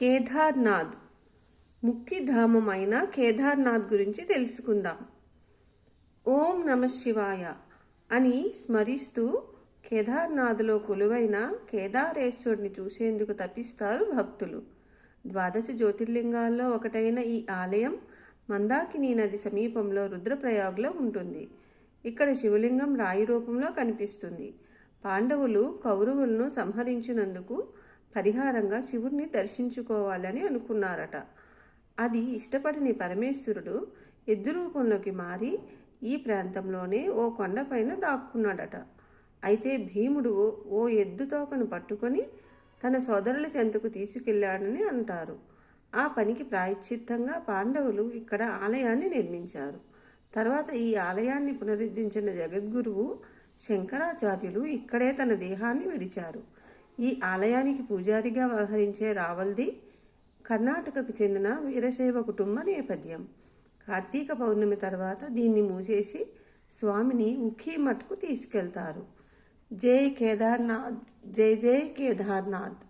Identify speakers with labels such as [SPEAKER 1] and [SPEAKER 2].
[SPEAKER 1] కేదార్నాథ్. ముఖ్యధామమైన కేదార్నాథ్ గురించి తెలుసుకుందాం. ఓం నమ శివాయ అని స్మరిస్తూ కేదార్నాథ్లో కొలువైన కేదారేశ్వరుని చూసేందుకు తప్పిస్తారు భక్తులు. ద్వాదశ జ్యోతిర్లింగాల్లో ఒకటైన ఈ ఆలయం మందాకిని నది సమీపంలో రుద్రప్రయాగ్లో ఉంటుంది. ఇక్కడ శివలింగం రాయి రూపంలో కనిపిస్తుంది. పాండవులు కౌరవులను సంహరించినందుకు పరిహారంగా శివుణ్ణి దర్శించుకోవాలని అనుకున్నారట. అది ఇష్టపడని పరమేశ్వరుడు ఎద్దు రూపంలోకి మారి ఈ ప్రాంతంలోనే ఓ కొండపైన దాక్కున్నాడట. అయితే భీముడు ఓ ఎద్దు తోకను పట్టుకొని తన సోదరుల చెంతకు తీసుకెళ్ళాడని అంటారు. ఆ పనికి ప్రాయశ్చిత్తంగా పాండవులు ఇక్కడ ఆలయాన్ని నిర్మించారు. తర్వాత ఈ ఆలయాన్ని పునరుద్ధరించిన జగద్గురువు శంకరాచార్యులు ఇక్కడే తన దేహాన్ని విడిచారు. ఈ ఆలయానికి పూజారిగా వ్యవహరించే రావల్ది కర్ణాటకకు చెందిన వీరశైవ కుటుంబ నేపథ్యం. కార్తీక పౌర్ణమి తర్వాత దీన్ని మూసేసి స్వామిని ముఖీ మఠకు తీసుకెళ్తారు. జై కేదార్నాథ్ జై జై కేదార్నాథ్.